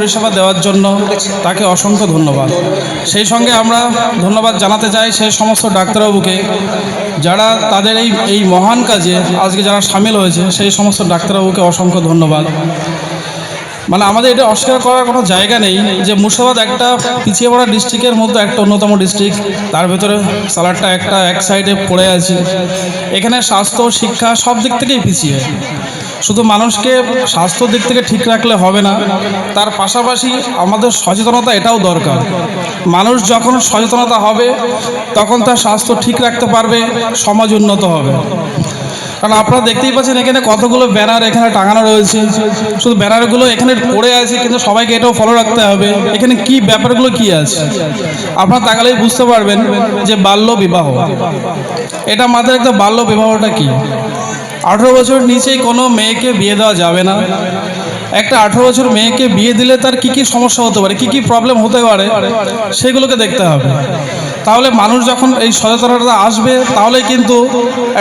পরিষেবা দেওয়ার জন্য তাকে অসংখ্য ধন্যবাদ। সেই সঙ্গে আমরা ধন্যবাদ জানাতে চাই সেই সমস্ত ডাক্তারবাবুকে, যারা তাদের এই এই মহান কাজে আজকে যারা সামিল হয়েছে, সেই সমস্ত ডাক্তারবাবুকে অসংখ্য ধন্যবাদ। মানে আমাদের এটা অস্বীকার করার কোনো জায়গা নেই যে মুর্শিদাবাদ একটা পিছিয়ে পড়া ডিস্ট্রিক্টের মধ্যে একটা অন্যতম ডিস্ট্রিক্ট, তার ভেতরে সালাডটা একটা এক সাইডে পড়ে আছে। এখানে স্বাস্থ্য, শিক্ষা সব দিক থেকেই পিছিয়ে। শুধু মানুষকে স্বাস্থ্য দিক থেকে ঠিক রাখলে হবে না, তার পাশাপাশি আমাদের সচেতনতা এটাও দরকার। মানুষ যখন সচেতনতা হবে, তখন তার স্বাস্থ্য ঠিক রাখতে পারবে, সমাজ উন্নত হবে। কারণ আপনারা দেখতেই পাচ্ছেন, এখানে কতগুলো ব্যানার এখানে টাঙানো রয়েছে। শুধু ব্যানারগুলো এখানে পড়ে আছে, কিন্তু সবাইকে এটাও ফলো রাখতে হবে, এখানে কি ব্যাপারগুলো কি আছে। আপনারা তাকালেই বুঝতে পারবেন যে বাল্য বিবাহ এটা মাথায় একটা বাল্য বিবাহটা কি? আঠেরো বছর নিচেই কোনো মেয়েকে বিয়ে দেওয়া যাবে না। একটা আঠেরো বছর মেয়েকে বিয়ে দিলে তার কি কি সমস্যা হতে পারে, কি কি প্রবলেম হতে পারে, সেগুলোকে দেখতে হবে। তাহলে মানুষ যখন এই সচেতনতা আসবে, তাহলে কিন্তু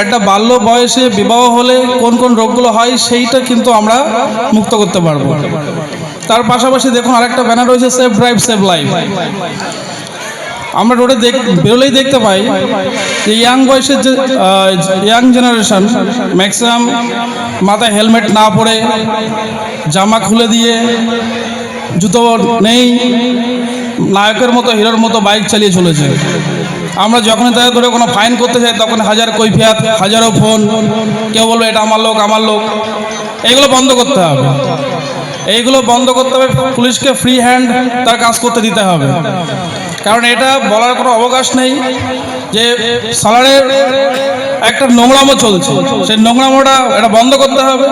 একটা বাল্য বয়সে বিবাহ হলে কোন কোন রোগগুলো হয় সেইটা কিন্তু আমরা মুক্ত করতে পারব। তার পাশাপাশি দেখুন আরেকটা ব্যানার রয়েছে সেফ ড্রাইভ সেভ লাইফ আমরা রোডে বেরোলেই দেখতে পাই যে ইয়াং বয়সের যে ইয়াং জেনারেশন ম্যাক্সিমাম মাথায় হেলমেট না পরে, জামা খুলে দিয়ে, জুতো নেই, নায়কের মতো, হিরোর মতো বাইক চালিয়ে চলেছে। আমরা যখনই তাদের ধরে কোনো ফাইন করতে চাই তখন হাজার কৈফিয়াত, হাজারো ফোন কেউ বলবে, এটা আমার লোক আমার লোক। এগুলো বন্ধ করতে হবে। এইগুলো বন্ধ করতে হবে, পুলিশকে ফ্রি হ্যান্ড তার কাজ করতে দিতে হবে। কারণ এটা বলার কোনো অবকাশ নেই যে সালারের একটা নোংরামো চলছে। সেই নোংরামোটা এটা বন্ধ করতে হবে।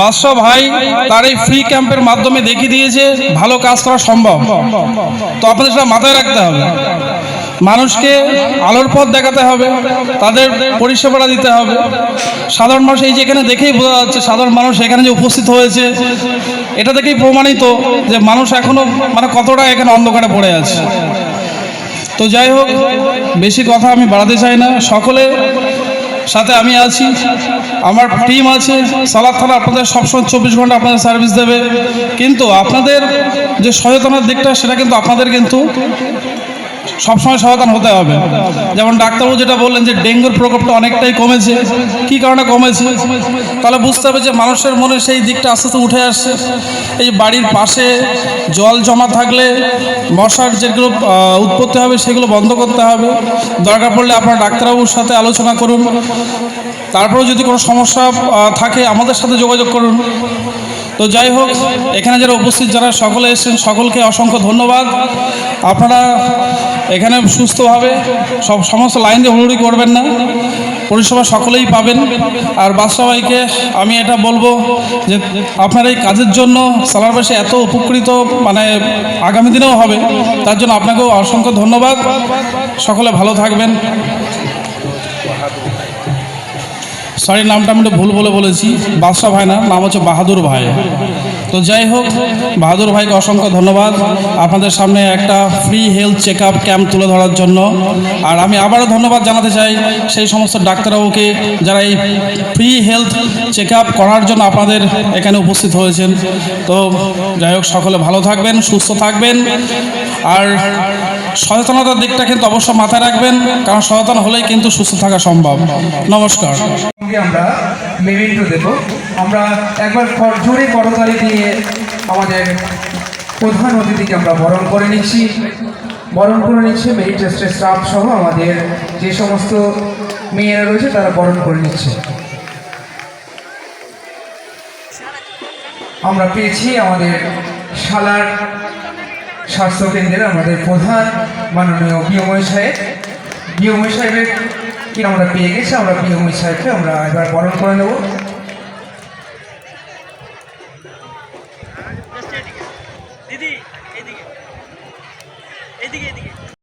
বাদশাহ ভাই তার এই ফ্রি ক্যাম্পের মাধ্যমে দেখিয়ে দিয়েছে, ভালো কাজ করা সম্ভব। তো আপনাদের সেটা মাথায় রাখতে হবে। মানুষকে আলোর পথ দেখাতে হবে, তাদের পরিষেবাটা দিতে হবে। সাধারণ মানুষ এই যে এখানে দেখেই বোঝা যাচ্ছে, সাধারণ মানুষ এখানে যে উপস্থিত হয়েছে, এটা দেখেই প্রমাণিত যে মানুষ এখনও মানে কতটা এখানে অন্ধকারে পড়ে আছে। তো যাই হোক, বেশি কথা আমি বাড়াতে চাই না। সকলে সাথে আমি আছি, আমার টিম আছে। সালাদ থানা আপনাদের সবসময় চব্বিশ ঘণ্টা আপনাদের সার্ভিস দেবে। কিন্তু আপনাদের যে সচেতনার দিকটা, সেটা কিন্তু আপনাদের কিন্তু সবসময় সচেতন হতে হবে। যেমন ডাক্তারবাবু যেটা বললেন যে ডেঙ্গুর প্রকোপটা অনেকটাই কমেছে। কি কারণে কমেছে? তাহলে বুঝতে হবে যে মানুষের মনে সেই দিকটা আস্তে আস্তে উঠে আসছে। এই বাড়ির পাশে জল জমা থাকলে মশার যেগুলো উৎপত্তি হবে সেগুলো বন্ধ করতে হবে। দরকার পড়লে আপনার ডাক্তারবাবুর সাথে আলোচনা করুন। তারপরেও যদি কোনো সমস্যা থাকে আমাদের সাথে যোগাযোগ করুন। তো যাই হোক, এখানে যারা উপস্থিত, যারা সকলে এসেছেন, সকলকে অসংখ্য ধন্যবাদ। আপনারা এখানে সুস্থভাবে সব সমস্ত লাইন দিয়ে হুড়ুড়ি করবেন না। পরিষেবা সকলেই পাবেন। আর বাদশাহীকে আমি এটা বলব যে আপনার এই কাজের জন্য সালারবাসী এত উপকৃত মানে আগামী দিনেও হবে, তার জন্য আপনাকেও অসংখ্য ধন্যবাদ। সকলে ভালো থাকবেন। সরি নামটা আমি ভুল বলে বলেছি। বাদশাহ ভাই না, নাম হচ্ছে বাহাদুর ভাই। তো যাই হোক, বাহাদুর ভাইকে অসংখ্য ধন্যবাদ। আপনাদের সামনে একটা free health check up camp তুলে ধরার জন্য। আর আমি আবারও ধন্যবাদ জানাতে চাই সেই সমস্ত ডাক্তারবাবুকে যারা এই ফ্রি হেলথ চেক আপ করার জন্য আপনাদের এখানে উপস্থিত হয়েছেন। তো যাই হোক, সকলে ভালো থাকবেন, সুস্থ থাকবেন। আর সচেতনতার দিকটা কিন্তু অবশ্য মাথায় রাখবেন, কারণ সচেতন হলেই কিন্তু সুস্থ থাকা সম্ভব। নমস্কার। আমরা মেমেন্টো দেব। আমরা একবার জোরে করতালি দিয়ে আমাদের প্রধান অতিথিকে আমরা বরণ করে নিচ্ছি। বরণ করে নিচ্ছে মেরিট টেস্টের স্টাফ সহ আমাদের যে সমস্ত মেয়েরা রয়েছে, তারা বরণ করে নিচ্ছে। আমরা পেয়েছি আমাদের শালার স্বাস্থ্যকেন্দ্রের আমাদের প্রধান মাননীয় বিয়ময় সাহেব। বিয়ময় সাহেবের কি আমরা পেয়ে গেছি? আমরা বিয়ময় সাহেবকে আমরা এবার বরণ করে নেব।